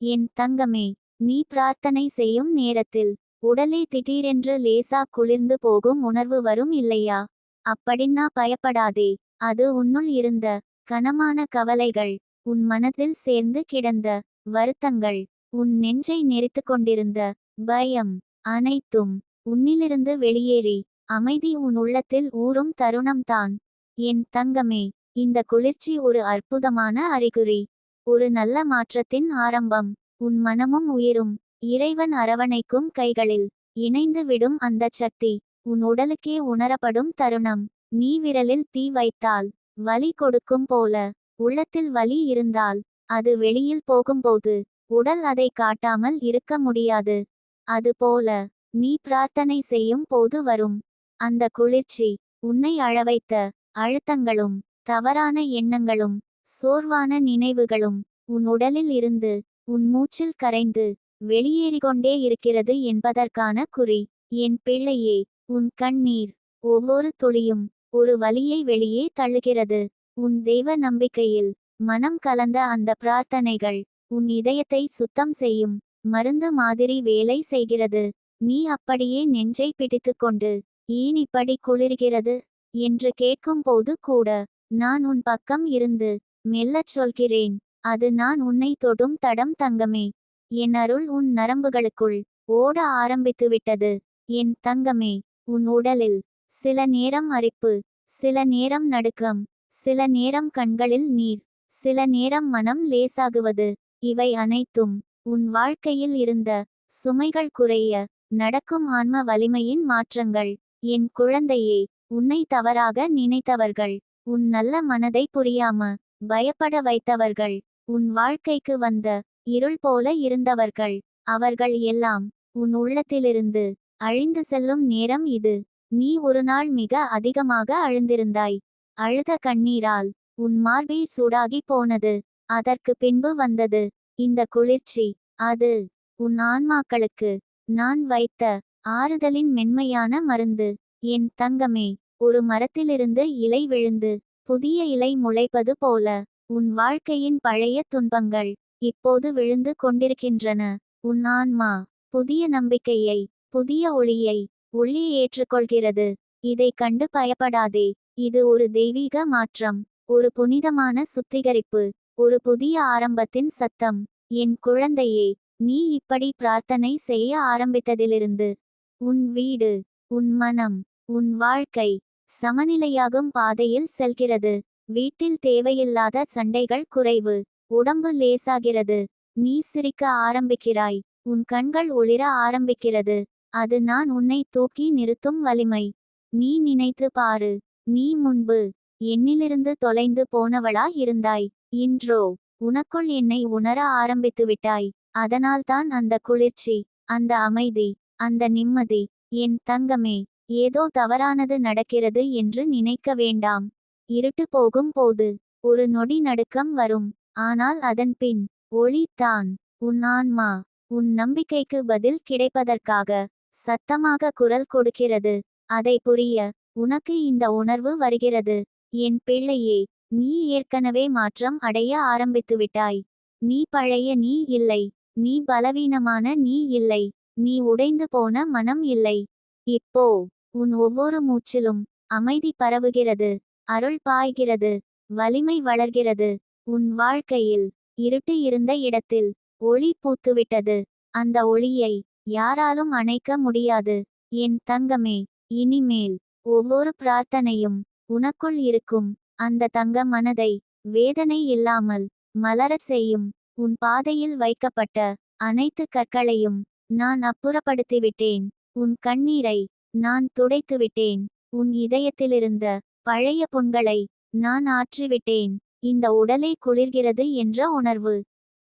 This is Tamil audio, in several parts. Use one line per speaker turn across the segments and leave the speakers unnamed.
என் தங்கமே நீ பிரார்த்தனை செய்யும் நேரத்தில் உடலே திடீரென்று லேசா குளிர்ந்து போகும் உணர்வு வரும் இல்லையா? அப்படின்னா பயப்படாதே அது உன்னுள் இருந்த கனமான கவலைகள் உன் மனதில் சேர்ந்து கிடந்த வருத்தங்கள் உன் நெஞ்சை நெறித்து கொண்டிருந்த பயம் அனைத்தும் உன்னிலிருந்து வெளியேறி அமைதி உன் உள்ளத்தில் ஊறும் தருணம்தான். என் தங்கமே இந்த குளிர்ச்சி ஒரு அற்புதமான அறிகுறி. ஒரு நல்ல மாற்றத்தின் ஆரம்பம். உன் மனமும் உயிரும். இறைவன் அரவணைக்கும் கைகளில் இணைந்து விடும் அந்த சக்தி. உன் உடலுக்கே உணரப்படும் தருணம். நீ விரலில் தீ வைத்தால் வலி கொடுக்கும் போல. உள்ளத்தில் வலி இருந்தால் அது வெளியில் போகும்போது உடல் அதை காட்டாமல் இருக்க முடியாது. அதுபோல நீ பிரார்த்தனை செய்யும் போது வரும். அந்த குளிர்ச்சி உன்னை அழவைத்த அழுத்தங்களும் தவறான எண்ணங்களும் சோர்வான நினைவுகளும் உன் உடலில் இருந்து உன் மூச்சில் கரைந்து வெளியேறிக்கொண்டே இருக்கிறது என்பதற்கான குறி. என் பிள்ளையே உன் கண்ணீர் ஒவ்வொரு துளியும் ஒரு வலியை வெளியே தள்ளுகிறது. உன் தெய்வ நம்பிக்கையில் மனம் கலந்த அந்த பிரார்த்தனைகள் உன் இதயத்தை சுத்தம் செய்யும் மருந்து மாதிரி வேலை செய்கிறது. நீ அப்படியே நெஞ்சை பிடித்துக்கொண்டு ஏன் இப்படி குளிர்கிறது? என்று கேட்கும்போது கூட நான் உன் பக்கம் இருந்து மெல்லச் சொல்கிறேன் அது நான் உன்னை தொடும் தடம் தங்கமே. என் அருள் உன் நரம்புகளுக்குள் ஓட ஆரம்பித்துவிட்டது. என் தங்கமே உன் உடலில் சில நேரம் அரிப்பு சில நேரம் நடுக்கம் சில நேரம் கண்களில் நீர் சில நேரம் மனம் லேசாகுவது. இவை அனைத்தும் உன் வாழ்க்கையில் இருந்த சுமைகள் குறைய நடக்கும் ஆன்ம வலிமையின் மாற்றங்கள். என் குழந்தையே உன்னை தவறாக நினைத்தவர்கள் உன் நல்ல மனதை புரியாம பயப்பட வைத்தவர்கள் உன் வாழ்க்கைக்கு வந்த இருள் போல இருந்தவர்கள் அவர்கள் எல்லாம் உன் உள்ளத்திலிருந்து அழிந்து செல்லும் நேரம் இது. நீ ஒரு நாள் மிக அதிகமாக அழுந்திருந்தாய். அழுத கண்ணீரால் உன் மார்பே சூடாகி போனது. அதற்கு பின்பு வந்தது. இந்த குளிர்ச்சி அது உன் ஆன்மாக்களுக்கு நான் வைத்த ஆறுதலின் மென்மையான மருந்து. என் தங்கமே ஒரு மரத்திலிருந்து இலை விழுந்து புதிய இலை முளைப்பது போல உன் வாழ்க்கையின் பழைய துன்பங்கள் இப்போது விழுந்து கொண்டிருக்கின்றன. உன் ஆன்மா புதிய நம்பிக்கையை புதிய ஒளியை ஒளி ஏற்றுக்கொள்கிறது. இதை கண்டு பயப்படாதே. இது ஒரு தெய்வீக மாற்றம் ஒரு புனிதமான சுத்திகரிப்பு ஒரு புதிய ஆரம்பத்தின் சத்தம். என் குழந்தையே நீ இப்படி பிரார்த்தனை செய்ய ஆரம்பித்ததிலிருந்து உன் வீடு உன் மனம் உன் வாழ்க்கை சமநிலையாகும் பாதையில் செல்கிறது. வீட்டில் தேவையில்லாத சண்டைகள் குறைவு. உடம்பு லேசாகிறது. நீ சிரிக்க ஆரம்பிக்கிறாய். உன் கண்கள் ஒளிர ஆரம்பிக்கிறது. அது நான் உன்னை தூக்கி நிறுத்தும் வலிமை. நீ நினைத்து பாரு. நீ முன்பு என்னிலிருந்து தொலைந்து போனவளா இருந்தாய். இன்றோ உனக்குள் என்னை உணர ஆரம்பித்து விட்டாய். அதனால்தான் அந்த குளிர்ச்சி அந்த அமைதி அந்த நிம்மதி என் தங்கமே. ஏதோ தவறானது நடக்கிறது என்று நினைக்க வேண்டாம். இருட்டு போகும் போது ஒரு நொடி நடுக்கம் வரும். ஆனால் அதன் பின் ஒளி தான். உன் ஆன்மா உன் நம்பிக்கைக்கு பதில் கிடைப்பதற்காக சத்தமாக குரல் கொடுக்கிறது. அதை புரிய உனக்கு இந்த உணர்வு வருகிறது. என் பிள்ளையே நீ ஏற்கனவே மாற்றம் அடைய ஆரம்பித்துவிட்டாய் நீ பழைய நீ இல்லை. நீ பலவீனமான நீ இல்லை. நீ உடைந்து போன மனம் இல்லை. இப்போ உன் ஒவ்வொரு மூச்சிலும் அமைதி பரவுகிறது அருள் பாய்கிறது வலிமை வளர்கிறது. உன் வாழ்க்கையில் இருட்டு இருந்த இடத்தில் ஒளி பூத்துவிட்டது. அந்த ஒளியை யாராலும் அணைக்க முடியாது. என் தங்கமே இனிமேல் ஒவ்வொரு பிரார்த்தனையும் உனக்குள் இருக்கும். அந்த தங்க மனதை வேதனை இல்லாமல் மலரச் செய்யும். உன் பாதையில் வைக்கப்பட்ட அனைத்து கற்களையும் நான் அப்புறப்படுத்திவிட்டேன். உன் கண்ணீரை நான் துடைத்துவிட்டேன் உன் இதயத்திலிருந்த பழைய புண்களை நான் ஆற்றிவிட்டேன் இந்த உடலை குளிர்கிறது என்ற உணர்வு.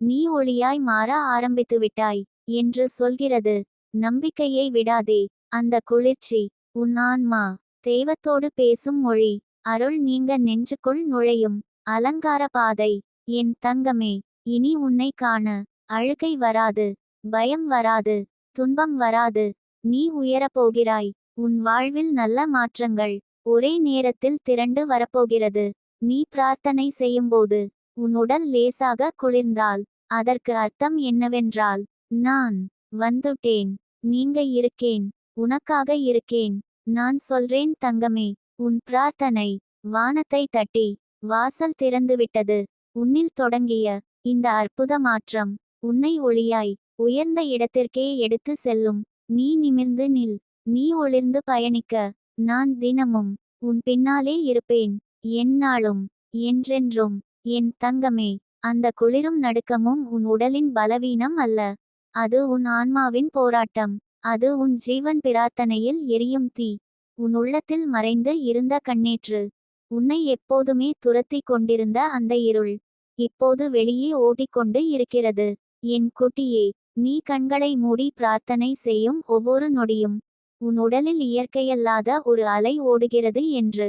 நீ ஒளியாய் மாற ஆரம்பித்துவிட்டாய் என்று சொல்கிறது. நம்பிக்கையை விடாதே. அந்த குளிர்ச்சி. உன் ஆன்மா. தெய்வத்தோடு பேசும் மொழி. அருள் நீங்க நெஞ்சுக்குள் நுழையும். அலங்கார பாதை. என் தங்கமே. இனி உன்னை காண. அழுகை வராது. பயம் வராது. துன்பம் வராது. நீ உயரப் போகிறாய் உன் வாழ்வில் நல்ல மாற்றங்கள் ஒரே நேரத்தில் திரண்டு வரப்போகிறது. நீ பிரார்த்தனை செய்யும்போது உன் உடல் லேசாக குளிர்ந்தால் அதற்கு அர்த்தம் என்னவென்றால் நான் வந்துட்டேன். நீங்க இருக்கேன். உனக்காக இருக்கேன். நான் சொல்றேன் தங்கமே. உன் பிரார்த்தனை வானத்தை தட்டி வாசல் திறந்துவிட்டது. உன்னில் தொடங்கிய இந்த அற்புத மாற்றம் உன்னை ஒளியாய் உயர்ந்த இடத்திற்கே எடுத்து செல்லும். நீ நிமிர்ந்து நில். நீ ஒளிர்ந்து பயணிக்க. நான் தினமும் உன் பின்னாலே இருப்பேன். எந்நாளும் என்றென்றும் என் தங்கமே. அந்த குளிரும் நடுக்கமும் உன் உடலின் பலவீனம் அல்ல. அது உன் ஆன்மாவின் போராட்டம். அது உன் ஜீவன் பிரார்த்தனையில் எரியும் தீ. உன் உள்ளத்தில் மறைந்து இருந்த கண்ணேற்று. உன்னை எப்போதுமே துரத்தி கொண்டிருந்த அந்த இருள். இப்போது வெளியே ஓடிக்கொண்டு இருக்கிறது. என் குட்டியே நீ கண்களை மூடி பிரார்த்தனை செய்யும் ஒவ்வொரு நொடியும். உன் உடலில் இயற்கையல்லாத ஒரு அலை ஓடுகிறது என்று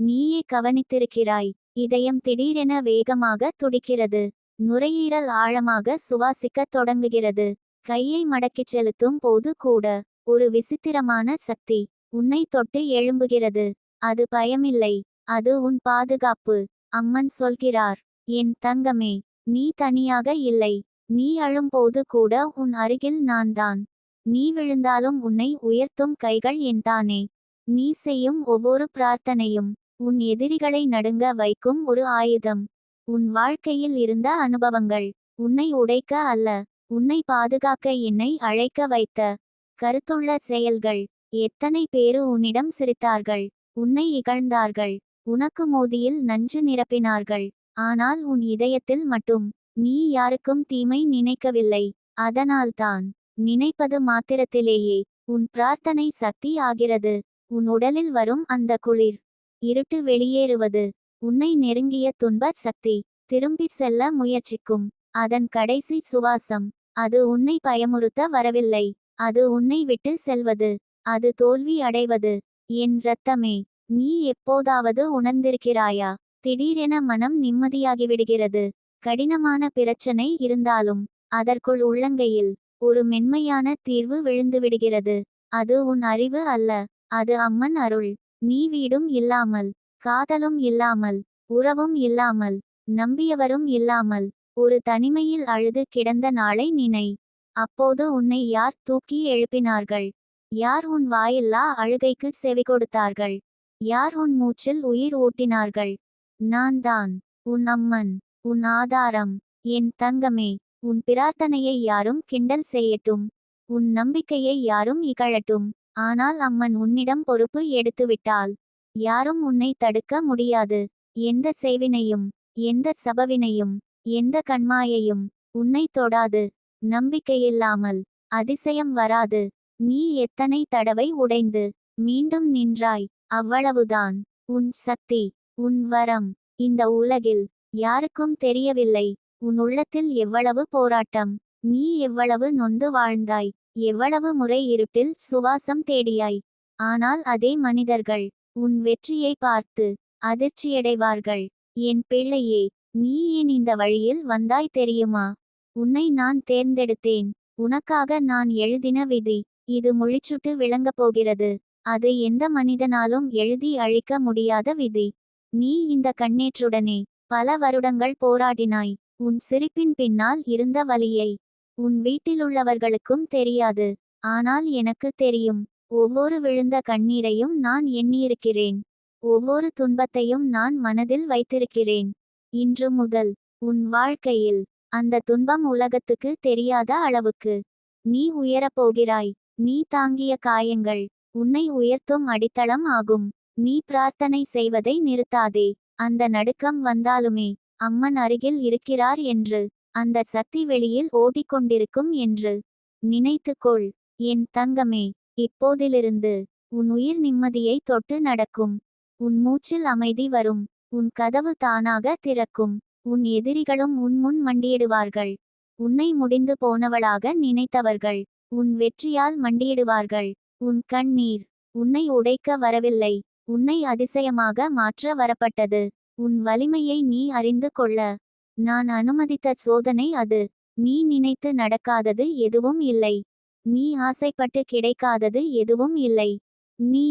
நீயே கவனித்திருக்கிறாய். இதயம் திடீரென வேகமாக துடிக்கிறது. நுரையீரல் ஆழமாக சுவாசிக்கத் தொடங்குகிறது. கையை மடக்கிச் செலுத்தும் போது கூட ஒரு விசித்திரமான சக்தி உன்னை தொட்டு எழும்புகிறது. அது பயமில்லை. அது உன் பாதுகாப்பு. அம்மன் சொல்கிறார். என் தங்கமே நீ தனியாக இல்லை. நீ அழும்போது கூட உன் அருகில் நான்தான். நீ விழுந்தாலும் உன்னை உயர்த்தும் கைகள் என்தானே. நீ செய்யும் ஒவ்வொரு பிரார்த்தனையும் உன் எதிரிகளை நடுங்க வைக்கும் ஒரு ஆயுதம். உன் வாழ்க்கையில் இருந்த அனுபவங்கள் உன்னை உடைக்க அல்ல. உன்னை பாதுகாக்க என்னை அழைக்க வைத்த கருத்துள்ள செயல்கள் எத்தனை பேரு உன்னிடம் சிரித்தார்கள். உன்னை இகழ்ந்தார்கள். உனக்கு மோதியில் நஞ்சு நிரப்பினார்கள். ஆனால் உன் இதயத்தில் மட்டும் நீ யாருக்கும் தீமை நினைக்கவில்லை. அதனால்தான் நினைப்பது மாத்திரத்திலேயே உன் பிரார்த்தனை சக்தி ஆகிறது. உன் உடலில் வரும் அந்த குளிர் இருட்டு வெளியேறுவது உன்னை நெருங்கிய துன்ப சக்தி திரும்பி செல்ல முயற்சிக்கும். அதன் கடைசி சுவாசம் அது உன்னை பயமுறுத்த வரவில்லை. அது உன்னை விட்டு செல்வது அது தோல்வி அடைவது. என் இரத்தமே நீ எப்போதாவது உணர்ந்திருக்கிறாயா? திடீரென மனம் நிம்மதியாகிவிடுகிறது. கடினமான பிரச்சனை இருந்தாலும் அதற்குள் உள்ளங்கையில் ஒரு மென்மையான தீர்வு விழுந்துவிடுகிறது. அது உன் அறிவு அல்ல அது அம்மன் அருள். நீ வீடும் இல்லாமல் காதலும் இல்லாமல் உறவும் இல்லாமல் நம்பியவரும் இல்லாமல் ஒரு தனிமையில் அழுது கிடந்த நாளை நினை. அப்போது உன்னை யார் தூக்கி எழுப்பினார்கள்? யார் உன் வாயில்லா அழுகைக்கு செவி கொடுத்தார்கள்? யார் உன் மூச்சில் உயிர் ஊட்டினார்கள்? நான் தான் உன் அம்மன். உன் ஆதாரம் என் தங்கமே உன் பிரார்த்தனையை யாரும் கிண்டல் செய்யட்டும். உன் நம்பிக்கையை யாரும் இகழட்டும். ஆனால் அம்மன் உன்னிடம் பொறுப்பு எடுத்துவிட்டால் யாரும் உன்னை தடுக்க முடியாது. எந்த செய்வினையும் எந்த சபவினையும் எந்த கண்மாயையும் உன்னை தொடாது. நம்பிக்கையில்லாமல் அதிசயம் வராது. நீ எத்தனை தடவை உடைந்து மீண்டும் நின்றாய் அவ்வளவுதான். உன் சக்தி உன் வரம் இந்த உலகில் யாருக்கும் தெரியவில்லை. உன் உள்ளத்தில் எவ்வளவு போராட்டம். நீ எவ்வளவு நொந்து வாழ்ந்தாய். எவ்வளவு முறை இருட்டில் சுவாசம் தேடியாய். ஆனால் அதே மனிதர்கள் உன் வெற்றியை பார்த்து அதிர்ச்சியடைவார்கள். என் பிள்ளையே நீ ஏன் இந்த வழியில் வந்தாய் தெரியுமா? உன்னை நான் தேர்ந்தெடுத்தேன். உனக்காக நான் எழுதின விதி இது முழிச்சுட்டு விளங்கப் போகிறது. அது எந்த மனிதனாலும் எழுதி அழிக்க முடியாத விதி. நீ இந்த கண்ணேற்றுடனே பல வருடங்கள் போராடினாய். உன் சிரிப்பின் பின்னால் இருந்த வலியை உன் வீட்டிலுள்ளவர்களுக்கும் தெரியாது. ஆனால் எனக்கு தெரியும் ஒவ்வொரு விழுந்த கண்ணீரையும் நான் எண்ணியிருக்கிறேன். ஒவ்வொரு துன்பத்தையும் நான் மனதில் வைத்திருக்கிறேன். இன்று முதல் உன் வாழ்க்கையில் அந்த துன்பம் உலகத்துக்கு தெரியாத அளவுக்கு நீ உயரப்போகிறாய். நீ தாங்கிய காயங்கள் உன்னை உயர்த்தும் அடித்தளம் ஆகும். நீ பிரார்த்தனை செய்வதை நிறுத்தாதே. அந்த நடுக்கம் வந்தாலுமே அம்மன் அருகில் இருக்கிறார் என்று அந்த சக்தி வெளியில் ஓடிக்கொண்டிருக்கும் என்று. நினைத்துக்கொள் என் தங்கமே இப்போதிலிருந்து உன் உயிர் நிம்மதியை தொட்டு நடக்கும். உன் மூச்சில் அமைதி வரும். உன் கதவு தானாக திறக்கும். உன் எதிரிகளும் உன் முன் மண்டியிடுவார்கள். உன்னை முடிந்து போனவளாக நினைத்தவர்கள். உன் வெற்றியால் மண்டியிடுவார்கள். உன் கண்ணீர் உன்னை உடைக்க வரவில்லை. உன்னை அதிசயமாக மாற்ற வரப்பட்டது. உன் வலிமையை நீ அறிந்து கொள்ள. நான் அனுமதித்த சோதனை அது. நீ நினைத்து நடக்காதது எதுவும் இல்லை. நீ ஆசைப்பட்டு கிடைக்காதது எதுவும் இல்லை. நீ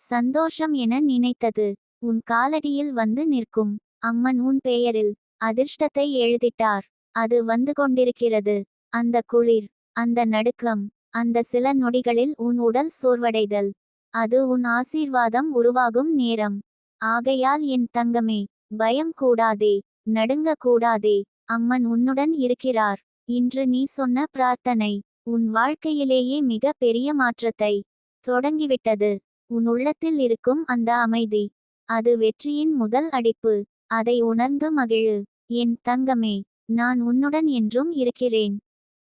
சந்தோஷம் என நினைத்தது. உன் காலடியில் வந்து நிற்கும். அம்மன் உன் பெயரில் அதிர்ஷ்டத்தை எழுதிட்டார். அது வந்து கொண்டிருக்கிறது. அந்த குளிர் அந்த நடுக்கம் அந்த சில நொடிகளில் உன் உடல் சோர்வடைதல். அது உன் ஆசீர்வாதம் உருவாகும் நேரம். ஆகையால் என் தங்கமே பயம் கூடாதே நடுங்க கூடாதே அம்மன் உன்னுடன் இருக்கிறார். இன்று நீ சொன்ன பிரார்த்தனை உன் வாழ்க்கையிலேயே மிக பெரிய மாற்றத்தை தொடங்கிவிட்டது. உன் உள்ளத்தில் இருக்கும் அந்த அமைதி அது வெற்றியின் முதல் அடிப்பு. அதை உணர்ந்து மகிழு. என் தங்கமே நான் உன்னுடன் என்றும் இருக்கிறேன்.